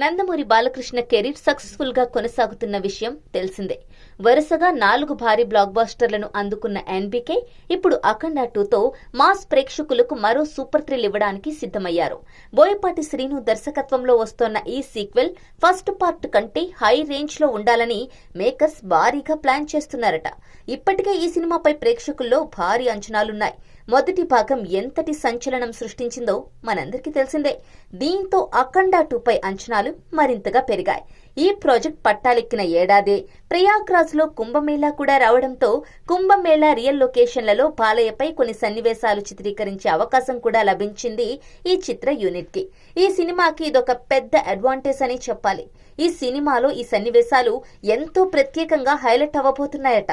Nandamuri Balakrishna career సక్సెస్ఫుల్గా కొనసాగుతున్న విషయం తెలిసిందే. వరుసగా నాలుగు భారీ బ్లాక్ బాస్టర్లను అందుకున్న ఎన్బికే ఇప్పుడు అఖండ టూతో మాస్ ప్రేక్షకులకు మరో సూపర్ థ్రిల్ ఇవ్వడానికి సిద్ధమయ్యారు. బోయపాటి శ్రీను దర్శకత్వంలో వస్తోన్న ఈ సీక్వెల్ ఫస్ట్ పార్ట్ కంటే హై రేంజ్లో ఉండాలని మేకర్స్ భారీగా ప్లాన్ చేస్తున్నారట. ఇప్పటికే ఈ సినిమాపై ప్రేక్షకుల్లో భారీ అంచనాలున్నాయి. మొదటి భాగం ఎంతటి సంచలనం సృష్టించిందో మనందరికీ తెలిసిందే. దీంతో అఖండ టూపై అంచనాలు మరింతగా పెరిగాయి. ఈ ప్రాజెక్ట్ పట్టాలెక్కిన ఏడాదే ప్రయాగ్రాజ్లో కుంభమేళా కూడా రావడంతో కుంభమేళా రియల్ లొకేషన్లలో బాలయ్యపై కొన్ని సన్నివేశాలు చిత్రీకరించే అవకాశం కూడా లభించింది ఈ చిత్ర యూనిట్కి ఈ సినిమాకి ఇదొక పెద్ద అడ్వాంటేజ్ అని చెప్పాలి. ఈ సినిమాలో ఈ సన్నివేశాలు ఎంతో ప్రత్యేకంగా హైలైట్ అవ్వబోతున్నాయట.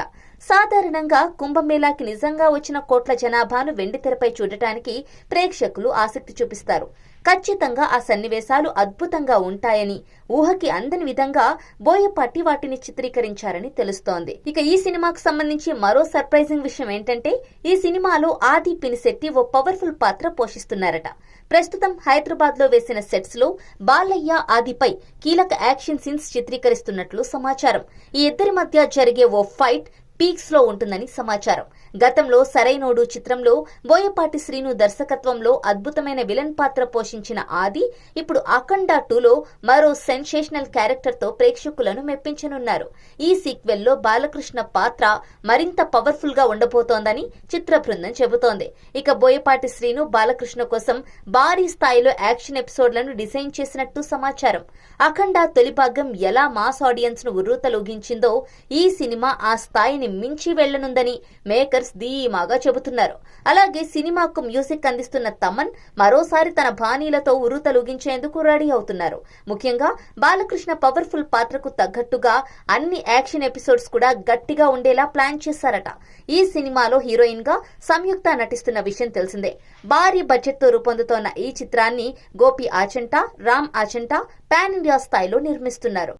సాధారణంగా కుంభమేళాకి నిజంగా వచ్చిన కోట్ల జనాభాను వెండితెరపై చూడటానికి ప్రేక్షకులు ఆసక్తి చూపిస్తారు. ఖచ్చితంగా ఆ సన్నివేశాలు అద్భుతంగా ఉంటాయని ఊహకి అందని విధంగా బోయపాటి వాటిని చిత్రీకరించారని తెలుస్తోంది. ఇక ఈ సినిమాకు సంబంధించి మరో సర్ప్రైజింగ్ విషయం ఏంటంటే ఈ సినిమాలో ఆది పినిశెట్టి ఓ పవర్ఫుల్ పాత్ర పోషిస్తున్నారట. ప్రస్తుతం హైదరాబాద్లో వేసిన సెట్స్లో బాలయ్య ఆదిపై కీలక యాక్షన్ సీన్స్ చిత్రీకరిస్తున్నట్లు సమాచారం. ఈ ఇద్దరి మధ్య జరిగే ఓ ఫైట్ పీక్స్లో ఉంటుందని సమాచారం. గతంలో సరైనోడు చిత్రంలో బోయపాటి శ్రీను దర్శకత్వంలో అద్భుతమైన విలన్ పాత్ర పోషించిన ఆది ఇప్పుడు అఖండ టూలో మరో సెన్సేషనల్ క్యారెక్టర్తో ప్రేక్షకులను మెప్పించనున్నారు. ఈ సీక్వెల్లో బాలకృష్ణ పాత్ర మరింత పవర్ఫుల్గా ఉండబోతోందని చిత్ర బృందం చెబుతోంది. ఇక బోయపాటి శ్రీను బాలకృష్ణ కోసం భారీ స్థాయిలో యాక్షన్ ఎపిసోడ్లను డిజైన్ చేసినట్టు సమాచారం. అఖండ తొలి భాగం ఎలా మాస్ ఆడియన్స్ను ఉర్రూతలూగించిందో ఈ సినిమా ఆ స్థాయిని మించి వెళ్ళనుందని మేకర్స్ ధీమాగా చెబుతున్నారు. అలాగే సినిమాకు మ్యూజిక్ అందిస్తున్న తమన్ మరోసారి తన బాణీలతో ఉరుతలుగించేందుకు రెడీ అవుతున్నారు. ముఖ్యంగా బాలకృష్ణ పవర్ఫుల్ పాత్రకు తగ్గట్టుగా అన్ని యాక్షన్ ఎపిసోడ్స్ కూడా గట్టిగా ఉండేలా ప్లాన్ చేశారట. ఈ సినిమాలో హీరోయిన్గా సంయుక్త నటిస్తున్న విషయం తెలిసిందే. భారీ బడ్జెట్తో రూపొందుతోన్న ఈ చిత్రాన్ని గోపి ఆచంట రామ్ ఆచంట పాన్ ఇండియా స్థాయిలో నిర్మిస్తున్నారు.